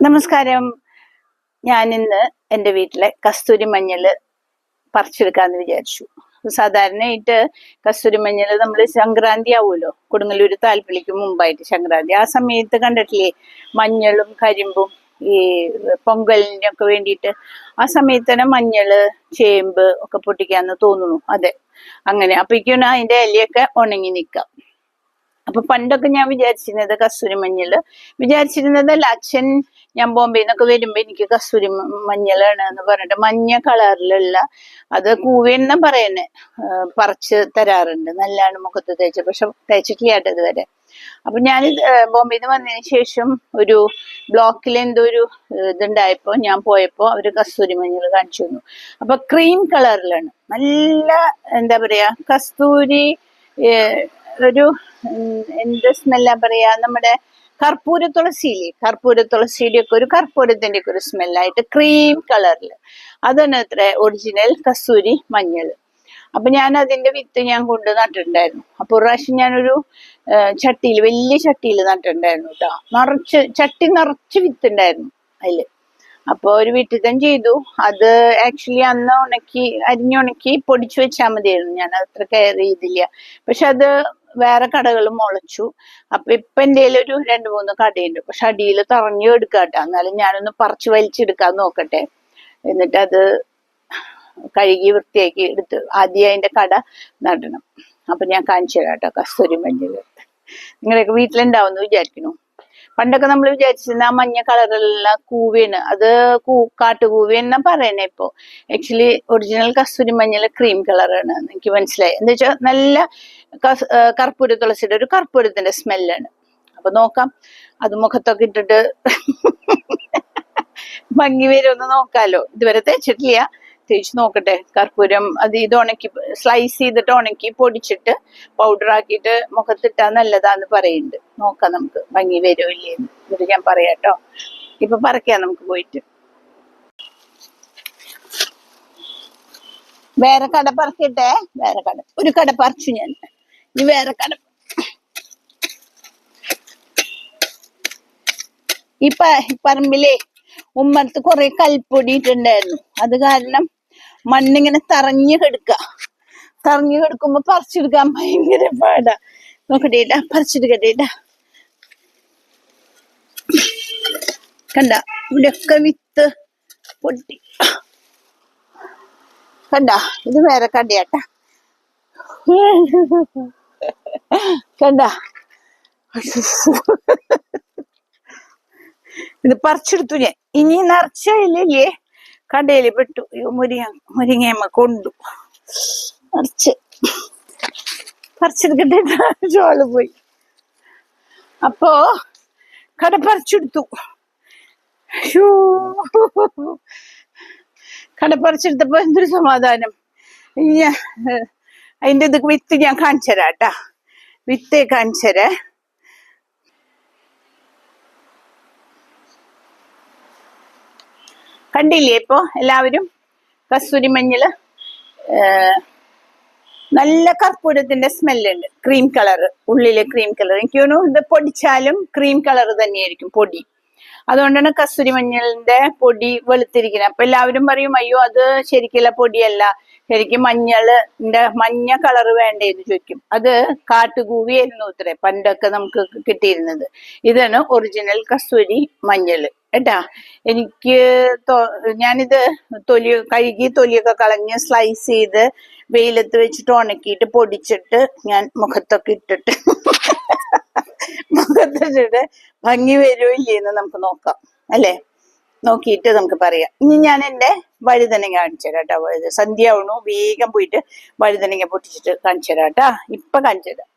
നമസ്കാരം. ഞാൻ ഇന്ന് എന്റെ വീട്ടിലെ കസ്തൂരി മഞ്ഞൾ പറിച്ചെടുക്കാന്ന് വിചാരിച്ചു. സാധാരണയായിട്ട് കസ്തൂരി മഞ്ഞൾ നമ്മൾ സംക്രാന്തി ആവുമല്ലോ. കൊടുങ്ങല്ലൂർ താല്പര്യക്ക് മുമ്പായിട്ട് സംക്രാന്തി. ആ സമയത്ത് കണ്ടിട്ടില്ലേ? മഞ്ഞളും കരിമ്പും ഈ പൊങ്കലിനൊക്കെ വേണ്ടിയിട്ട്. ആ സമയത്ത് തന്നെ മഞ്ഞൾ ചേമ്പ് ഒക്കെ പൊട്ടിക്കാന്ന് തോന്നുന്നു. അതെ. അങ്ങനെ. അപ്പോഴേക്കും അതിന്റെ ഇലയൊക്കെ ഉണങ്ങി നിൽക്കാം. അപ്പൊ പണ്ടൊക്കെ ഞാൻ വിചാരിച്ചിരുന്നത് കസ്തൂരി മഞ്ഞൾ. വിചാരിച്ചിരുന്നതല്ല അച്ഛൻ ഞാൻ ബോംബെയിൽ നിന്നൊക്കെ വരുമ്പോ എനിക്ക് കസ്തൂരി മഞ്ഞളാണ് എന്ന് പറഞ്ഞിട്ട് മഞ്ഞ കളറിലുള്ള അത് കൂവെണ്ണം പറയുന്നേ. പറിച്ച് തരാറുണ്ട്. നല്ലാണ് മുഖത്ത് തേച്ച്. പക്ഷെ തേച്ചിട്ടില്ല കേട്ടോ ഇതുവരെ. അപ്പൊ ഞാൻ ബോംബെയിൽ നിന്ന് വന്നതിന് ശേഷം ഒരു ബ്ലോക്കിൽ എന്തോ ഒരു ഇതുണ്ടായപ്പോ ഞാൻ പോയപ്പോ അവർ കസ്തൂരി മഞ്ഞൾ കാണിച്ചു തന്നു. അപ്പൊ ക്രീം കളറിലാണ്. നല്ല എന്താ പറയാ കസ്തൂരി ഒരു എന്ത് സ്മെല്ലാ പറയാ നമ്മുടെ കർപ്പൂര തുളസിയില്ലേ? കർപ്പൂര തുളസിയുടെ ഒരു കർപ്പൂരത്തിന്റെ ഒക്കെ ഒരു സ്മെല്ലായിട്ട് ക്രീം കളറിൽ അതാണ് അത്ര ഒറിജിനൽ കസ്തൂരി മഞ്ഞൾ അപ്പൊ ഞാൻ അതിന്റെ വിത്ത് ഞാൻ കൊണ്ട് നട്ടിട്ടുണ്ടായിരുന്നു. അപ്പൊ ഒരു പ്രാവശ്യം ഞാനൊരു ചട്ടിയിൽ വലിയ ചട്ടിയിൽ നട്ടിട്ടുണ്ടായിരുന്നു കേട്ടോ നിറച്ച് ചട്ടി നിറച്ച് വിത്ത് ഉണ്ടായിരുന്നു അതിൽ. അപ്പൊ ഒരു വിട്ടിത്തം ചെയ്തു. അത് ആക്ച്വലി അന്ന് ഉണക്കി അരിഞ്ഞുണക്കി പൊടിച്ചു വെച്ചാൽ മതിയായിരുന്നു. ഞാൻ അത്ര കെയർ ചെയ്തില്ല. പക്ഷെ അത് വേറെ കടകൾ മുളച്ചു. അപ്പൊ ഇപ്പൊ എന്റെ ഒരു രണ്ട് മൂന്ന് കടയുണ്ട്. പക്ഷെ അടിയിൽ തറഞ്ഞു എടുക്കാട്ടെ എന്നാലും ഞാനൊന്ന് പറിച്ചു വലിച്ചെടുക്കാൻ നോക്കട്ടെ. എന്നിട്ട് അത് കഴുകി വൃത്തിയാക്കി എടുത്ത് ആദ്യം അതിന്റെ കട നടണം. അപ്പൊ ഞാൻ കാണിച്ചു തരാം കേട്ടോ കസ്തൂരി മഞ്ഞൾ. നിങ്ങളൊക്കെ വീട്ടിലുണ്ടാവുമെന്ന് വിചാരിക്കണു. പണ്ടൊക്കെ നമ്മൾ വിചാരിച്ചിരുന്ന ആ മഞ്ഞ കളറിലുള്ള കൂവിയാണ്. അത് കൂ കാട്ടുകൂവി എന്നാ പറയണേ ഇപ്പൊ. ആക്ച്വലി ഒറിജിനൽ കസ്തൂരി മഞ്ഞൾ ക്രീം കളറാണ്. എനിക്ക് മനസ്സിലായി? എന്താ വെച്ചാൽ നല്ല കർപ്പൂര തുളസിയുടെ ഒരു കർപ്പൂരത്തിന്റെ സ്മെല്ലാണ്. അപ്പൊ നോക്കാം. അത് മുഖത്തൊക്കെ ഇട്ടിട്ട് ഭംഗി വരുമെന്ന് നോക്കാലോ. ഇതുവരെ തേച്ചിട്ടില്ല. തേച്ച് നോക്കട്ടെ. കർപ്പൂരം അത് ഇത് ഉണക്കി സ്ലൈസ് ചെയ്തിട്ട് ഉണക്കി പൊടിച്ചിട്ട് പൗഡർ ആക്കിയിട്ട് മുഖത്തിട്ടാ നല്ലതാന്ന് പറയുന്നുണ്ട് നോക്കാം നമുക്ക് ഭംഗി വരുമോ ഇല്ലേന്ന് എന്നിട്ട് ഞാൻ പറയാട്ടോ ഇപ്പൊ പറക്കാം നമുക്ക് പോയിട്ട്. വേറെ കട പറക്കട്ടെ? വേറെ കട. ഒരു കട പറിച്ചു ഞാൻ. ഇനി വേറെ കട ഈ പറമ്പിലെ ഉമ്മത്ത് കുറെ കൽപ്പൊടി ഇട്ടുണ്ടായിരുന്നു അത് കാരണം മണ്ണിങ്ങനെ തറഞ്ഞു കിടക്ക. തറഞ്ഞു കിടക്കുമ്പോ പറിച്ചെടുക്കാൻ ഭയങ്കര പാടാ. നോക്കട്ടേട്ടാ പറിച്ചെടുക്കട്ടേട്ടാ. കണ്ട ഇവിടെയൊക്കെ വിത്ത് പൊട്ടി. കണ്ട ഇത് വേറെ കടയാട്ടാ. കണ്ട? ഇത് പറിച്ചെടുത്തു ഞാൻ. ഇനി നിറച്ചില്ലേ കടയിൽ പെട്ടു. മുരിങ്ങ മുരിങ്ങയമ്മ കൊണ്ടു. നിറച്ച് പറിച്ചെടുക്കട്ടെ. ചോൾ പോയി. അപ്പോ കട പറിച്ചെടുത്തു. കട പറിച്ചെടുത്തപ്പോ എന്തൊരു സമാധാനം. അതിന്റെ ഇത് വിത്ത് ഞാൻ കാണിച്ചു തരാം കേട്ടാ. വിത്തേ കാണിച്ചു കണ്ടില്ലേ ഇപ്പൊ എല്ലാവരും? കസ്തൂരി മഞ്ഞൾ നല്ല കർപ്പൂരത്തിന്റെ സ്മെല്ലുണ്ട്. ക്രീം കളർ ഉള്ളിലെ ക്രീം കളർ എനിക്ക് തോന്നുന്നു ഇത് പൊടിച്ചാലും ക്രീം കളർ തന്നെയായിരിക്കും പൊടി. അതുകൊണ്ടാണ് കസ്തൂരി മഞ്ഞളിന്റെ പൊടി വെളുത്തിരിക്കുന്നത്. അപ്പൊ എല്ലാവരും പറയും അയ്യോ അത് ശരിക്കുള്ള പൊടിയല്ല. ശരിക്കും മഞ്ഞളിന്റെ മഞ്ഞ കളർ വേണ്ടേന്ന് ചോദിക്കും. അത് കാട്ടുകൂവിയായിരുന്നു ഇത്രേ പണ്ടൊക്കെ നമുക്ക് കിട്ടിയിരുന്നത്. ഇതാണ് ഒറിജിനൽ കസ്തൂരി മഞ്ഞൾ കേട്ടാ? എനിക്ക് ഞാനിത് തൊലി കഴുകി തൊലിയൊക്കെ കളഞ്ഞ് സ്ലൈസ് ചെയ്ത് വെയിലത്ത് വെച്ചിട്ട് ഉണക്കിയിട്ട് പൊടിച്ചിട്ട് ഞാൻ മുഖത്തൊക്കെ ഇട്ടിട്ട് മുഖത്തിട്ടിട്ട് ഭംഗി വരുമോ ഇല്ലേന്ന് നമുക്ക് നോക്കാം. അല്ലേ? നോക്കിയിട്ട് നമുക്ക് പറയാം. ഇനി ഞാൻ എന്റെ വഴുതനങ്ങ കാണിച്ചു തരാം കേട്ടോ. സന്ധ്യ ആവണു വേഗം പോയിട്ട് വഴുതനങ്ങ പൊട്ടിച്ചിട്ട് കാണിച്ചു തരാം കേട്ടാ. ഇപ്പൊ കാണിച്ചു തരാം.